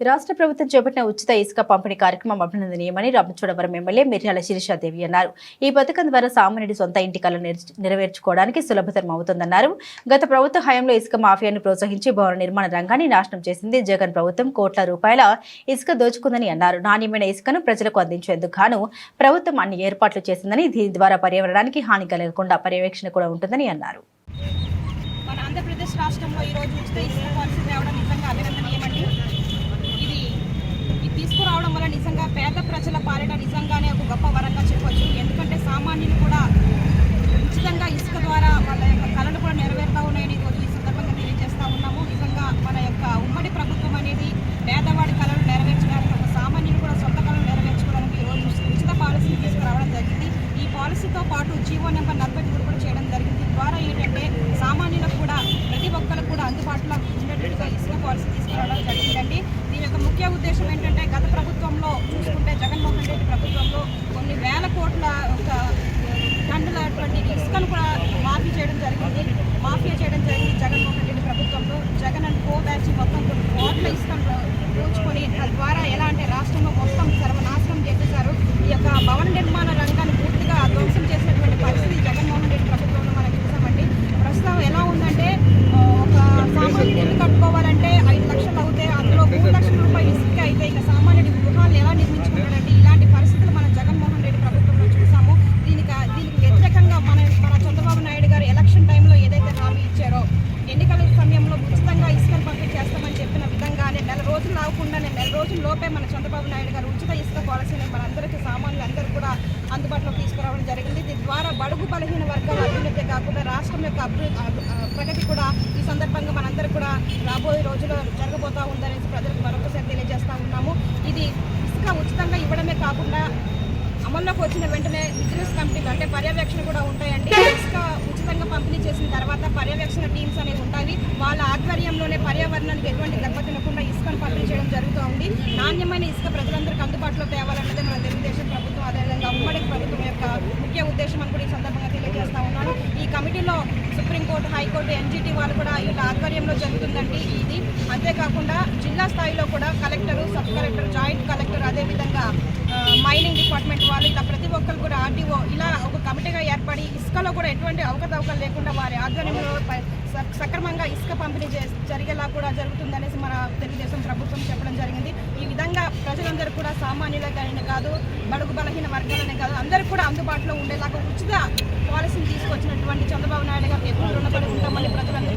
రాష్ట్ర ప్రభుత్వం చేపట్టిన ఉచిత ఇసుక పంపిణీ కార్యక్రమం అభినందనీయమని రామచోడవరం ఎమ్మెల్యే మిర్యాల శిరీషాదేవి అన్నారు. ఈ పథకం ద్వారా సామాన్యుడి సొంత ఇంటి కళ నెరవేర్చుకోవడానికి సులభతరం అవుతుందన్నారు. గత ప్రభుత్వ హయాంలో ఇసుక మాఫియాను ప్రోత్సహించి భవన నిర్మాణ రంగాన్ని నాశనం చేసింది జగన్ ప్రభుత్వం. కోట్ల రూపాయల ఇసుక దోచుకుందని అన్నారు. నాణ్యమైన ఇసుకను ప్రజలకు అందించేందుకు గాను ప్రభుత్వం అన్ని ఏర్పాట్లు చేసిందని దీని ద్వారా పర్యావరణానికి హాని కలగకుండా పర్యవేక్షణ కూడా ఉంటుందని అన్నారు. మన ఆంధ్రప్రదేశ్ రాష్ట్రంలో ఈరోజు ఉచిత ఇసుక పాలసీ తేవడం నిజంగా అభినందనీయమండి ఇది ఇది తీసుకురావడం వల్ల నిజంగా పేద ప్రజల పాలిట నిజంగానే ఒక గొప్ప వరంగా చెప్పొచ్చు ఎందుకంటే సామాన్యులు కూడా ఉచితంగా ఇసుక ద్వారా వాళ్ళ యొక్క కళలు కూడా నెరవేరుతా ఉన్నాయని ఈరోజు ఈ సందర్భంగా తెలియజేస్తా ఉన్నాము నిజంగా మన యొక్క ఉమ్మడి ప్రభుత్వం అనేది పేదవాడి కళలు నెరవేర్చడానికి ఒక సామాన్యులు కూడా సొంత కళలు నెరవేర్చుకోవడానికి ఈరోజు ఉచిత పాలసీని తీసుకురావడం జరిగింది ఈ పాలసీతో పాటు జీవో నెంబర్ నలభై మూడు కూడా చేయడం జరిగింది. ద్వారా ఏంటంటే సామాన్యులకు కూడా ప్రతి ఒక్కరికి కూడా అందుబాటులో ఉండేటట్టుగా ఇసుక పాలసీ తీసుకురావడం జరిగిందండి. దీని యొక్క ముఖ్య ఉద్దేశం ఏంటంటే గత ప్రభుత్వంలో చూసుకుంటే జగన్మోహన్ రెడ్డి ప్రభుత్వంలో కొన్ని వేల కోట్ల ఒక టన్నులటువంటి ఇసుకను కూడా మాఫీ చేయడం జరిగింది. మాఫీ చేయడం జరిగింది జగన్మోహన్ రెడ్డి ప్రభుత్వంలో. జగన్ అండ్ కో బ్యాచ్ మొత్తం కొన్ని కోట్ల ఇసుకను దోచుకొని తద్వారా ఎలా అంటే రాష్ట్రంలో మొత్తం సర్వనాశనం చేసేశారు. ఈ యొక్క భవన నిర్మాణ చంద్రబాబు నాయుడు గారు ఉచిత ఇసుక పాలసీని మనందరికీ సామాన్యులందరూ కూడా అందుబాటులోకి తీసుకురావడం జరిగింది. దీని ద్వారా బడుగు బలహీన వర్గాల అభివృద్ధి కాకుండా రాష్ట్రం యొక్క అభివృద్ధి ప్రగతి కూడా ఈ సందర్భంగా మనందరూ కూడా రాబోయే రోజుల్లో జరగబోతా ఉందనేసి ప్రజలకు మరొకసారి తెలియజేస్తూ ఉన్నాము. ఇది ఇసుక ఉచితంగా ఇవ్వడమే కాకుండా అమల్లోకి వచ్చిన వెంటనే బిజినెస్ కంపెనీలు అంటే పర్యవేక్షణ కూడా ఉంటాయండి. ఇసుక ఉచితంగా పంపిణీ చేసిన తర్వాత పర్యవేక్షణ టీమ్స్ అనేవి ఉంటాయి. వాళ్ళ ఆధ్వర్యంలోనే పర్యావరణానికి ఎటువంటి దెబ్బ తినకుండా ఇసుకను పంపిణీ చేయడం జరుగుతూ ఉంది. నాణ్యమైన ఇసుక ప్రజలందరికీ అందుబాటులో తేవాలన్నది మన తెలుగుదేశం ప్రభుత్వం అదేవిధంగా ఉమ్మడి ప్రభుత్వం యొక్క ముఖ్య ఉద్దేశం అని కూడా ఈ సందర్భంగా తెలియజేస్తా ఉన్నాను. ఈ కమిటీలో సుప్రీంకోర్టు హైకోర్టు ఎన్జిటి వాళ్ళు కూడా వీళ్ళ ఆధ్వర్యంలో జరుగుతుందండి ఇది. అంతేకాకుండా జిల్లా స్థాయిలో కూడా collector sub collector joint collector అదేవిధంగా మైనింగ్ డిపార్ట్మెంట్ వాళ్ళు ఇలా ప్రతి ఒక్కరు కూడా ఆర్టీఓ ఇలా ఒక కమిటీగా ఏర్పడి ఇసుకలో కూడా ఎటువంటి అవకతవకలు లేకుండా వారి ఆధ్వర్యంలో సక్రమంగా ఇసుక పంపిణీ జరిగేలా కూడా జరుగుతుందనేసి మన తెలుగుదేశం ప్రభుత్వం చెప్పడం జరిగింది. ఈ విధంగా ప్రజలందరూ కూడా సామాన్యులకైనా కాదు బడుగు బలహీన వర్గాలనే కాదు అందరూ కూడా అందుబాటులో ఉండేలాగా ఉచిత పాలసీని తీసుకొచ్చినటువంటి చంద్రబాబు నాయుడు గారికి ఎప్పుడు రుణపడి ఉంటామని ప్రజలందరూ